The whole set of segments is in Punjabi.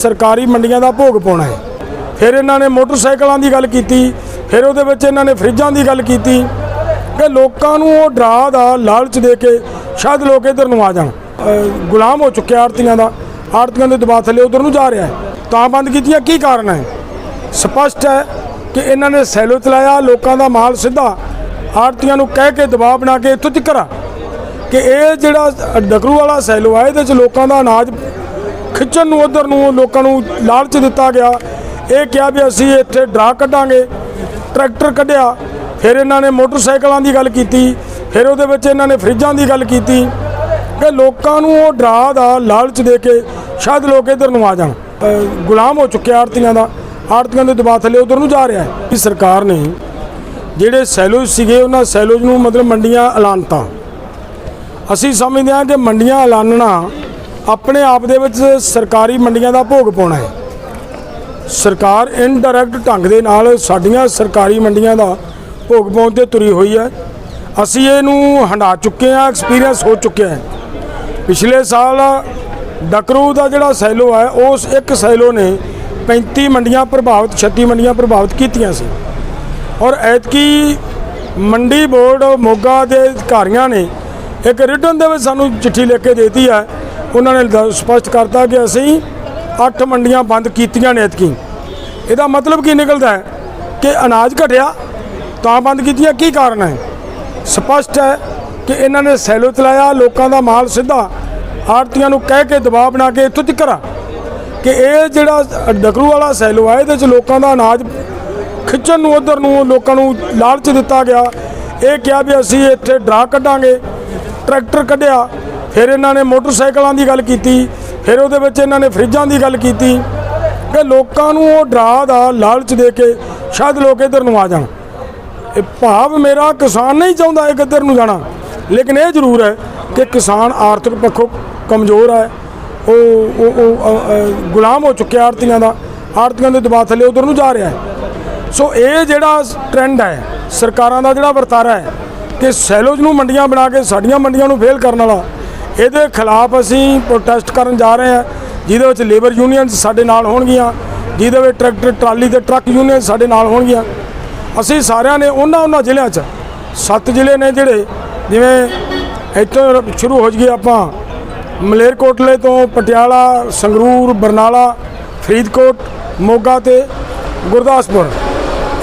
ਸਰਕਾਰੀ ਮੰਡੀਆਂ ਦਾ ਭੋਗ ਪਾਉਣਾ ਹੈ। ਫਿਰ ਇਹਨਾਂ ਨੇ ਮੋਟਰਸਾਈਕਲਾਂ ਦੀ ਗੱਲ ਕੀਤੀ, ਫਿਰ ਉਹਦੇ ਵਿੱਚ ਇਹਨਾਂ ਨੇ ਫਰਿੱਜਾਂ ਦੀ ਗੱਲ ਕੀਤੀ ਕਿ ਲੋਕਾਂ ਨੂੰ ਉਹ ਡਰਾ ਦਾ ਲਾਲਚ ਦੇ ਕੇ ਸ਼ਾਇਦ ਲੋਕ ਇਧਰ ਨੂੰ ਆ ਜਾਣ। ਗੁਲਾਮ ਹੋ ਚੁੱਕਿਆ ਆੜਤੀਆਂ ਦਾ, ਆੜਤੀਆਂ ਦੇ ਦਬਾਅ ਥੱਲੇ ਉਧਰ ਨੂੰ ਜਾ ਰਿਹਾ ਹੈ। ਤਾਂ ਬੰਦ ਕੀਤੀਆਂ ਕੀ ਕਾਰਨ ਹੈ? ਸਪਸ਼ਟ ਹੈ ਕਿ ਇਹਨਾਂ ਨੇ ਸੈਲੋ ਚਲਾਇਆ, ਲੋਕਾਂ ਦਾ ਮਾਲ ਸਿੱਧਾ ਆੜਤੀਆਂ ਨੂੰ ਕਹਿ ਕੇ ਦਬਾਅ ਬਣਾ ਕੇ ਇੱਥੋਂ ਤੱਕ ਆ। ਕਿ ਇਹ ਜਿਹੜਾ ਡਕਰੂ ਵਾਲਾ ਸੈਲੋ ਆ, ਇਹਦੇ ਚ ਲੋਕਾਂ ਦਾ ਅਨਾਜ ਖਿੱਚਣ ਨੂੰ ਉਧਰ ਨੂੰ ਲੋਕਾਂ ਨੂੰ ਲਾਲਚ ਦਿੱਤਾ ਗਿਆ। ਇਹ ਕਿਹਾ ਵੀ ਅਸੀਂ ਇੱਥੇ ਡਰਾ ਕੱਢਾਂਗੇ। ਟਰੈਕਟਰ ਕੱਢਿਆ। ਫਿਰ ਇਹਨਾਂ ਨੇ ਮੋਟਰਸਾਈਕਲਾਂ ਦੀ ਗੱਲ ਕੀਤੀ। ਫਿਰ ਉਹਦੇ ਵਿੱਚ ਇਹਨਾਂ ਨੇ ਫਰਿੱਜਾਂ ਦੀ ਗੱਲ ਕੀਤੀ। ਕਿ ਲੋਕਾਂ ਨੂੰ ਉਹ ਡਰਾ ਦਾ ਲਾਲਚ ਦੇ ਕੇ ਸ਼ਾਇਦ ਲੋਕ ਇਧਰ ਨੂੰ ਆ ਜਾਣ। ਗੁਲਾਮ ਹੋ ਚੁੱਕੇ ਆੜਤੀਆਂ ਦਾ। ਆੜਤੀਆਂ ਦੇ ਦਬਾਅ ਥੱਲੇ ਉਧਰ ਨੂੰ ਜਾ ਰਿਹਾ ਹੈ। ਇਹ ਸਰਕਾਰ ਨੇ ਜਿਹੜੇ ਸੈਲੋਜ ਸੀਗੇ, ਉਹਨਾਂ ਸੈਲੋਜ ਨੂੰ ਮਤਲਬ ਮੰਡੀਆਂ ਐਲਾਨਤਾ। ਅਸੀਂ ਸਮਝਦੇ ਹਾਂ ਕਿ ਮੰਡੀਆਂ ਐਲਾਨਣਾ ਆਪਣੇ ਆਪ ਦੇ ਵਿੱਚ ਸਰਕਾਰੀ ਮੰਡੀਆਂ ਦਾ ਭੋਗ ਪਾਉਣਾ ਹੈ। ਸਰਕਾਰ ਇਨਡਾਇਰੈਕਟ ਢੰਗ ਦੇ ਨਾਲ ਸਾਡੀਆਂ ਸਰਕਾਰੀ ਮੰਡੀਆਂ ਦਾ ਭੋਗ ਪਾਉਣ ਤੇ ਤੁਰੀ ਹੋਈ ਹੈ। ਅਸੀਂ ਇਹਨੂੰ ਹੰਡਾ ਚੁੱਕੇ ਹਾਂ ਐਕਸਪੀਰੀਅੰਸ ਹੋ ਚੁੱਕਿਆ ਹੈ। ਪਿਛਲੇ ਸਾਲ ਡਕਰੂ ਦਾ ਜਿਹੜਾ ਸੈਲੋ ਹੈ, ਉਸ ਇੱਕ ਸੈਲੋ ਨੇ 35 ਮੰਡੀਆਂ ਪ੍ਰਭਾਵਿਤ 36 ਮੰਡੀਆਂ ਪ੍ਰਭਾਵਿਤ ਕੀਤੀਆਂ ਸੀ। ਔਰ ਐਤਕੀ ਮੰਡੀ ਬੋਰਡ ਮੋਗਾ ਦੇ ਅਧਿਕਾਰੀਆਂ ਨੇ ਇੱਕ ਰਿਟਨ ਦੇ ਵਿੱਚ ਸਾਨੂੰ ਚਿੱਠੀ ਲਿਖ ਕੇ ਦੇਤੀ ਹੈ ਉਹਨਾਂ ਨੇ ਦ- ਸਪਸ਼ਟ ਕਰਤਾ ਕਿ ਅਸੀਂ 8 ਮੰਡੀਆਂ ਬੰਦ ਕੀਤੀਆਂ ਨੇ ਐਤਕੀ। ਇਹਦਾ ਮਤਲਬ ਕੀ ਨਿਕਲਦਾ ਹੈ? ਕਿ ਅਨਾਜ ਘਟਿਆ, ਤਾਂ ਬੰਦ ਕੀਤੀਆਂ ਕੀ ਕਾਰਨ ਹੈ? ਸਪਸ਼ਟ ਹੈ ਕਿ ਇਹਨਾਂ ਨੇ ਸੈਲੋ ਚਲਾਇਆ, ਲੋਕਾਂ ਦਾ ਮਾਲ ਸਿੱਧਾ ਆੜਤੀਆਂ ਨੂੰ ਕਹਿ ਕੇ ਦਬਾਅ ਬਣਾ ਕੇ ਇੱਥੋਂ ਤੱਕ ਆ। ਕਿ ਇਹ ਜਿਹੜਾ ਡਕਰੂ ਵਾਲਾ ਸੈਲੋ ਆ, ਇਹਦੇ ਚ ਲੋਕਾਂ ਦਾ ਅਨਾਜ ਖਿੱਚਣ ਨੂੰ, ਉਧਰ ਨੂੰ ਲੋਕਾਂ ਨੂੰ ਲਾਲਚ ਦਿੱਤਾ ਗਿਆ। ਇਹ ਕਿਹਾ ਵੀ ਅਸੀਂ ਇੱਥੇ ਡਰਾ ਕੱਢਾਂਗੇ, ਟਰੈਕਟਰ ਕੱਢਿਆ ਫਿਰ ਇਹਨਾਂ ਨੇ ਮੋਟਰਸਾਈਕਲਾਂ ਦੀ ਗੱਲ ਕੀਤੀ, ਫਿਰ ਉਹਦੇ ਵਿੱਚ ਇਹਨਾਂ ਨੇ ਫਰਿੱਜਾਂ ਦੀ ਗੱਲ ਕੀਤੀ ਕਿ ਲੋਕਾਂ ਨੂੰ ਉਹ ਡਰਾ ਦਾ ਲਾਲਚ ਦੇ ਕੇ ਸ਼ਾਇਦ ਲੋਕ ਇਧਰ ਨੂੰ ਆ ਜਾਣ। ਇਹ ਭਾਵ ਮੇਰਾ ਕਿਸਾਨ ਨਹੀਂ ਚਾਹੁੰਦਾ ਇਹ ਕਿੱਧਰ ਨੂੰ ਜਾਣਾ। ਲੇਕਿਨ ਇਹ ਜ਼ਰੂਰ ਹੈ ਕਿ ਕਿਸਾਨ ਆਰਥਿਕ ਪੱਖੋਂ ਕਮਜ਼ੋਰ ਹੈ। ਉਹ ਉਹ ਗੁਲਾਮ ਹੋ ਚੁੱਕਿਆ ਆੜਤੀਆਂ ਦਾ। ਆੜਤੀਆਂ ਦੇ ਦਬਾਅ ਥੱਲੇ ਉਧਰ ਨੂੰ ਜਾ ਰਿਹਾ ਹੈ। ਸੋ ਇਹ ਜਿਹੜਾ ਟ੍ਰੈਂਡ ਹੈ, ਸਰਕਾਰਾਂ ਦਾ ਜਿਹੜਾ ਵਰਤਾਰਾ ਹੈ ਕਿ ਸੈਲੋਜ ਨੂੰ ਮੰਡੀਆਂ ਬਣਾ ਕੇ ਸਾਡੀਆਂ ਮੰਡੀਆਂ ਨੂੰ ਫੇਲ ਕਰਨ ਵਾਲਾ ਇਹਦੇ ਖਿਲਾਫ ਅਸੀਂ ਪ੍ਰੋਟੈਸਟ ਕਰਨ ਜਾ ਰਹੇ ਹਾਂ, ਜਿਹਦੇ ਵਿੱਚ ਲੇਬਰ ਯੂਨੀਅਨਸ ਸਾਡੇ ਨਾਲ ਹੋਣਗੀਆਂ, ਜਿਹਦੇ ਵਿੱਚ ਟਰੈਕਟਰ, ਟਰਾਲੀ ਤੇ ਟਰੱਕ ਯੂਨੀਅਨ ਸਾਡੇ ਨਾਲ ਹੋਣਗੀਆਂ। ਅਸੀਂ ਸਾਰਿਆਂ ਨੇ ਉਹਨਾਂ ਉਹਨਾਂ ਜ਼ਿਲ੍ਹਿਆਂ 'ਚ ਸੱਤ ਜ਼ਿਲ੍ਹੇ ਨੇ ਜਿਹੜੇ, ਜਿਵੇਂ ਇੱਥੋਂ ਸ਼ੁਰੂ ਹੋ ਜਾਈਏ ਆਪਾਂ, ਮਲੇਰਕੋਟਲੇ ਤੋਂ ਪਟਿਆਲਾ, ਸੰਗਰੂਰ, ਬਰਨਾਲਾ, ਫਰੀਦਕੋਟ, ਮੋਗਾ ਤੇ ਗੁਰਦਾਸਪੁਰ।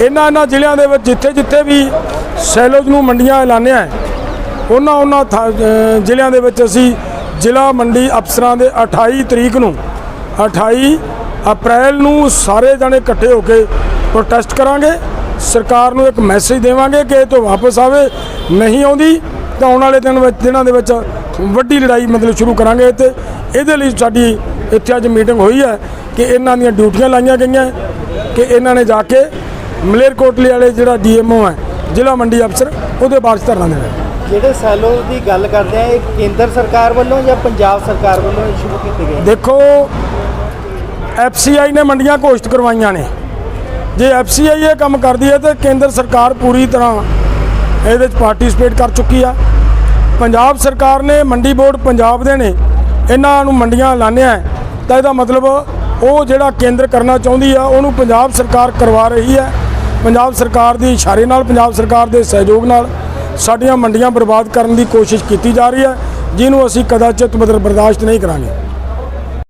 ਇਹਨਾਂ ਇਹਨਾਂ ਜ਼ਿਲ੍ਹਿਆਂ ਦੇ ਵਿੱਚ ਜਿੱਥੇ ਜਿੱਥੇ ਵੀ ਸੈਲੋਜ ਨੂੰ ਮੰਡੀਆਂ ਐਲਾਨਿਆ ਹੈ ਉਹਨਾਂ ਉਹਨਾਂ ਥਾਂ- ਜ਼ਿਲ੍ਹਿਆਂ ਦੇ ਵਿੱਚ ਅਸੀਂ ਜ਼ਿਲ੍ਹਾ ਮੰਡੀ ਅਫਸਰਾਂ ਦੇ 28 ਤਰੀਕ ਨੂੰ 28 ਅਪ੍ਰੈਲ ਨੂੰ ਸਾਰੇ ਜਣੇ ਇਕੱਠੇ ਹੋ ਕੇ ਪ੍ਰੋਟੈਸਟ ਕਰਾਂਗੇ। ਸਰਕਾਰ ਨੂੰ ਇੱਕ ਮੈਸੇਜ ਦੇਵਾਂਗੇ ਕਿ ਇਹ ਤੋਂ ਵਾਪਸ ਆਵੇ, ਨਹੀਂ ਆਉਂਦੀ ਤਾਂ ਆਉਣ ਵਾਲੇ ਦਿਨ ਵਿੱਚ, ਦਿਨਾਂ ਦੇ ਵਿੱਚ ਵੱਡੀ ਲੜਾਈ ਮਤਲਬ ਸ਼ੁਰੂ ਕਰਾਂਗੇ ਤੇ ਇਹਦੇ ਲਈ ਸਾਡੀ ਇੱਥੇ ਅੱਜ ਮੀਟਿੰਗ ਹੋਈ ਹੈ ਕਿ ਇਹਨਾਂ ਦੀਆਂ ਡਿਊਟੀਆਂ ਲਾਈਆਂ ਗਈਆਂ, ਕਿ ਇਹਨਾਂ ਨੇ ਜਾ ਕੇ ਮਲੇਰਕੋਟਲੇ ਵਾਲੇ ਜਿਹੜਾ ਡੀਐਮਓ ਹੈ, ਜ਼ਿਲ੍ਹਾ ਮੰਡੀ ਅਫਸਰ, ਉਹਦੇ ਬਾਅਦ 'ਚ ਧਰਨਾ ਦੇਣਾ ਜਿਹੜੇ ਸੈਲੋ ਦੀ ਗੱਲ ਕਰਦੇ ਆ, ਇਹ ਕੇਂਦਰ ਸਰਕਾਰ ਵੱਲੋਂ ਜਾਂ ਪੰਜਾਬ ਸਰਕਾਰ ਵੱਲੋਂ ਇਹ ਸ਼ੁਰੂ ਕੀਤੇ ਗਏ? ਦੇਖੋ ਐਫਸੀਆਈ ਨੇ ਮੰਡੀਆਂ ਘੋਸ਼ਿਤ ਕਰਵਾਈਆਂ ਨੇ। ਜੇ ਐਫਸੀਆਈ ਇਹ ਕੰਮ ਕਰਦੀ ਹੈ, ਤੇ ਕੇਂਦਰ ਸਰਕਾਰ ਪੂਰੀ ਤਰ੍ਹਾਂ ਇਹਦੇ ਵਿੱਚ ਪਾਰਟਿਸਿਪੇਟ ਕਰ ਚੁੱਕੀ ਆ। ਪੰਜਾਬ ਸਰਕਾਰ ਨੇ ਮੰਡੀ ਬੋਰਡ ਪੰਜਾਬ ਦੇ ਨੇ, ਇਹਨਾਂ ਨੂੰ ਮੰਡੀਆਂ ਐਲਾਨਿਆ ਹੈ। ਤਾਂ ਇਹਦਾ ਮਤਲਬ ਉਹ ਜਿਹੜਾ ਕੇਂਦਰ ਕਰਨਾ ਚਾਹੁੰਦੀ ਆ, ਉਹਨੂੰ ਪੰਜਾਬ ਸਰਕਾਰ ਕਰਵਾ ਰਹੀ ਹੈ। ਪੰਜਾਬ ਸਰਕਾਰ ਦੀ ਇਸ਼ਾਰੇ ਨਾਲ, ਪੰਜਾਬ ਸਰਕਾਰ ਦੇ ਸਹਿਯੋਗ ਨਾਲ ਸਾਡੀਆਂ ਮੰਡੀਆਂ ਬਰਬਾਦ ਕਰਨ ਦੀ ਕੋਸ਼ਿਸ਼ ਕੀਤੀ ਜਾ ਰਹੀ ਹੈ, ਜਿਹਨੂੰ ਅਸੀਂ ਕਦਾਚਿਤ ਮਤਲਬ ਬਰਦਾਸ਼ਤ ਨਹੀਂ ਕਰਾਂਗੇ।